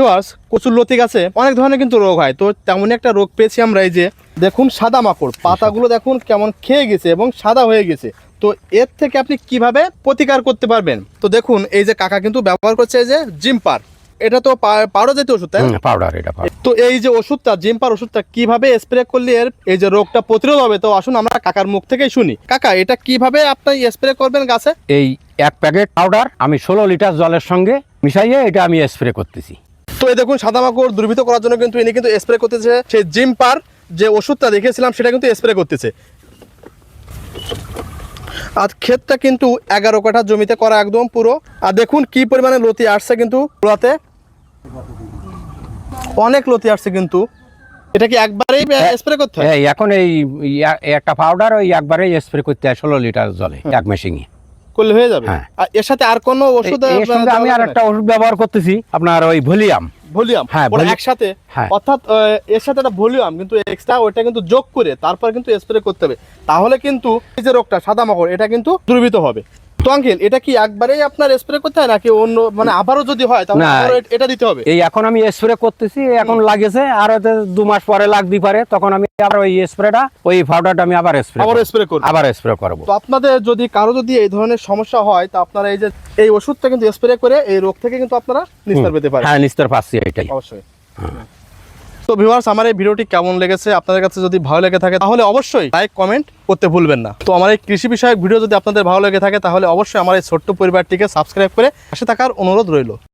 Viewers কচুর লতি গাছে অনেক ধরনের কিন্তু রোগ হয়। তো তেমনই একটা রোগ পেয়েছি আমরা এই যে দেখুন সাদা মাকড়। পাতাগুলো দেখুন কেমন খেয়ে গেছে এবং সাদা হয়ে গেছে। তো এর থেকে আপনি কীভাবে প্রতিকার করতে পারবেন? তো দেখুন এই যে কাকা কিন্তু ব্যবহার করছে এই যে জিম্পার। এটা তো পাউডার জাতীয় ওষুধ তাই? পাউডার এটা। তো এই যে ওষুধটা জিম্পার ওষুধটা কীভাবে স্প্রে করলে এর এই যে রোগটা প্রতিরোধ হবে? তো আসুন আমরা কাকার মুখ থেকেই শুনি। কাকা এটা কীভাবে আপনি স্প্রে করবেন গাছে? এই এক প্যাকেট পাউডার আমি ষোলো লিটার জলের সঙ্গে মিশাইয়ে এটা আমি স্প্রে করতেছি। তো এই দেখুন সাদা মাকড় দুর্বৃত করার জন্য কিন্তু ইনি কিন্তু স্প্রে করতেছে। সেই জিম্পার যে ওষুধটা দেখেছিলাম সেটা কিন্তু স্প্রে করতেছে। আর ক্ষেতটা কিন্তু এগারো কাঠা জমিতে করা একদম পুরো। আর দেখুন কি পরিমাণে লতি আসছে কিন্তু পুরাতে অনেক লতি আসছে কিন্তু। এটা কি একবারেই স্প্রে করতে হয়? এখন এই একটা পাউডার ওই একবারেই স্প্রে করতে হয় ষোলো লিটার জলে এক মেশিনে করলে হয়ে যাবে। হ্যাঁ। আর এর সাথে আর কোনো ওষুধ আমি আর একটা ওষুধ ব্যবহার করতেছি আপনার ওই ভলিয়াম ভলিউম। হ্যাঁ, একসাথে। হ্যাঁ। অর্থাৎ এর সাথে একটা ভলিউম কিন্তু এক্সট্রা ওইটা কিন্তু যোগ করে তারপর কিন্তু স্প্রে করতে হবে। তাহলে কিন্তু এই যে রোগটা সাদা মাকড় এটা কিন্তু দুর্বৃত হবে। তো আঙ্কেল এটা কি একবারেই আপনার স্প্রে করতে হয় নাকি অন্য মানে আবারও যদি হয় তাহলে। এটা দিতে হবে? এই এখন আমি স্প্রে করতেছি এখন লাগেছে আর হয়তো দু মাস পরে লাগতে পারে তখন আমি আবার ওই স্প্রেটা ওই পাউডারটা আমি আবার স্প্রে আবার স্প্রে করবে। আবার স্প্রে করব। তো আপনাদের যদি কারও যদি এই ধরনের সমস্যা হয় তা আপনারা এই যে এই ওষুধটা কিন্তু স্প্রে করে এই রোগ থেকে কিন্তু আপনারা নিস্তার পেতে পারেন। হ্যাঁ নিস্তর পাচ্ছি এটাই। অবশ্যই। তো ভিউয়ার্স আমার এই ভিডিওটি কেমন লেগেছে, আপনাদের কাছে যদি ভালো লেগে থাকে, তাহলে অবশ্যই লাইক কমেন্ট করতে ভুলবেন না। তো আমার এই কৃষি বিষয়ক ভিডিও যদি আপনাদের ভালো লেগে থাকে, তাহলে অবশ্যই আমার এই ছোট্ট পরিবারটিকে সাবস্ক্রাইব করে পাশে থাকার অনুরোধ রইল।